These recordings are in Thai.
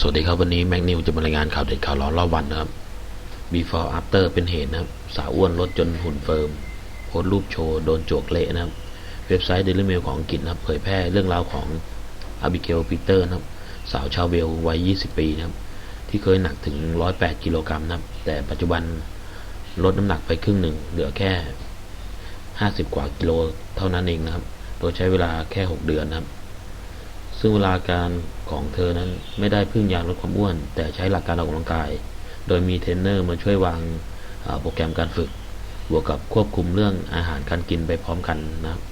สวัสดีครับวันนี้แม็กนิวจะมารายงานข่าวเด็ดข่าวร้อนรอบวันนะครับ before after เป็นเหตุนะครับ สาวอ้วนลดจนหุ่นเฟิร์ม โพสต์รูปโชว์โดนจวกเละนะครับ เว็บไซต์ Daily Mail ของอังกฤษนะครับ เผยแพร่เรื่องราวของอาบิเกลปีเตอร์นะครับ สาวชาวเวลวัย 20 ปีนะครับ ที่เคยหนักถึง 108 กิโลกรัมนะครับ แต่ปัจจุบันลดน้ำหนักไปครึ่งหนึ่ง เหลือแค่ 50 กว่ากิโลเท่านั้นเองนะครับ โดยใช้เวลาแค่ 6 เดือนนะครับ ซึ่งเวลาการของเธอนั้นไม่ได้พึ่งยาลดความอ้วน แต่ใช้หลักการออกกำลังกาย โดยมีเทรนเนอร์มาช่วยวางโปรแกรมการฝึก บวกกับควบคุมเรื่องอาหารการกินไปพร้อมกันนะครับ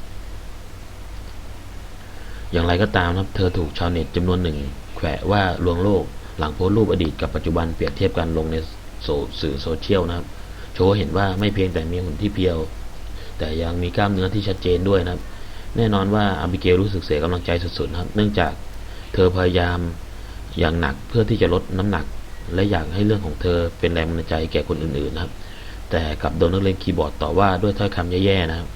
อย่างไรก็ตามนะครับ เธอถูกชาวเน็ตจำนวนหนึ่ง แขวะว่าลวงโลก หลังโพสต์รูปอดีตกับปัจจุบันเปรียบเทียบกันลงในโซสื่อโซเชียลนะครับ โชว์เห็นว่าไม่เพียงแต่มีหุ่นที่เพียว แต่ยังมีกล้ามเนื้อที่ชัดเจนด้วยนะครับ แน่นอนว่าอาบิเกลรู้สึกเสียกำลังใจสุดๆนะครับ เนื่องจากเธอพยายามอย่างหนักเพื่อที่จะลดน้ำหนัก และอยากให้เรื่องของเธอเป็นแรงบันดาลใจแก่คนอื่นๆนะครับ แต่กับโดนนักเลงคีย์บอร์ดต่อว่าด้วยถ้อยคำแย่ๆนะครับ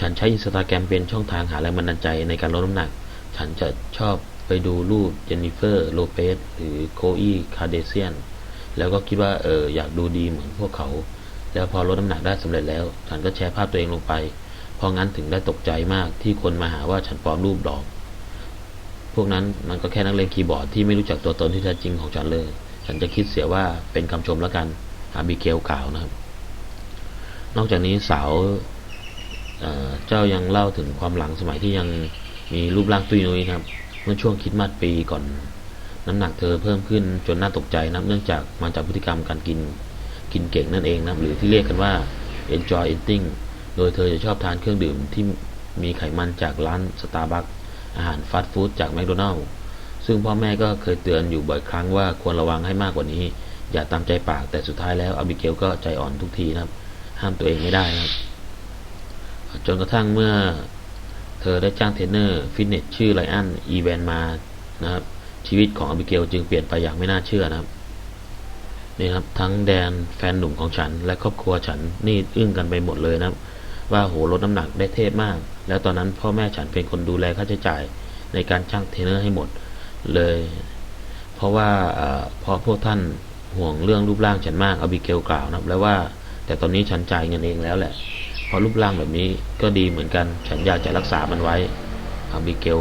ฉันใช้อินสตาแกรมเป็นช่องทางหาแรงบันดาลใจในการลดน้ำหนัก ฉันจะชอบไปดูรูปเจนนิเฟอร์โลเปสหรือโคอีคาเดเซียนแล้วก็คิดว่าเอออยากดูดีเหมือนพวกเขา แล้วพอลดน้ำหนักได้สำเร็จแล้ว ฉันก็แชร์ภาพตัวเองลงไป เพราะงั้นถึงได้ตกใจมากที่คนมาหาว่าฉันปลอมรูปหลอก พวกนั้นมันก็แค่นักเลงคีย์บอร์ดที่ไม่รู้จักตัวตนที่แท้จริงของฉันเลย ฉันจะคิดเสียว่าเป็นคำชมแล้วกันอาบิเกลกล่าวนะครับ นอกจากนี้สาวเเจ้ายังเล่าถึงความหลังสมัยที่ยังมีรูปร่างตุยนุยนะครับ เมื่อช่วงคิดมาสปีก่อน น้ำหนักเธอเพิ่มขึ้นจนน่าตกใจนะเนื่องจากมาจากพฤติกรรมการกินกินเก่งนั่นเองนะหรือที่เรียกกันว่า enjoy eating โดยเธอจะชอบทานเครื่องดื่มที่มีไขมันจากร้านสตาร์บัคอาหารฟาสต์ฟู้ดจากแมคโดนัลล์ซึ่งพ่อแม่ก็เคยเตือนอยู่บ่อยครั้งว่าควรระวังให้มากกว่านี้ อย่าตามใจปากแต่สุดท้ายแล้วอบิเกลก็ใจอ่อนทุกทีนะครับ ห้ามตัวเองไม่ได้นะครับ จนกระทั่งเมื่อเธอได้จ้างเทรนเนอร์ฟิตเนสชื่อไลอันอีแวนมานะครับ ชีวิตของอบิเกลจึงเปลี่ยนไปอย่างไม่น่าเชื่อนะครับนี่ครับทั้งแดนแฟนหนุ่มของฉันและครอบครัวฉันนี่อึ้งกันไปหมดเลยนะครับ ว่าโหลดน้ำหนักได้เทพมาก แล้วตอนนั้นพ่อแม่ฉันเป็นคนดูแลค่าใช้จ่ายในการจ้างเทรนเนอร์ให้หมดเลย เพราะว่าเอ่อเพราะพวกท่านห่วงเรื่องรูปร่างฉันมากอบิเกลกล่าวนะแล้วว่า แต่ตอนนี้ฉันจ่ายเงินเองแล้วแหละเพราะรูปร่างแบบนี้ก็ดีเหมือนกัน ฉันอยากจะรักษามันไว้อบิเกล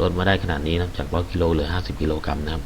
ลดมาได้ขนาดนี้นะจากร้อกิโลเหลือห้าสิบกิโลกรัมนะครับ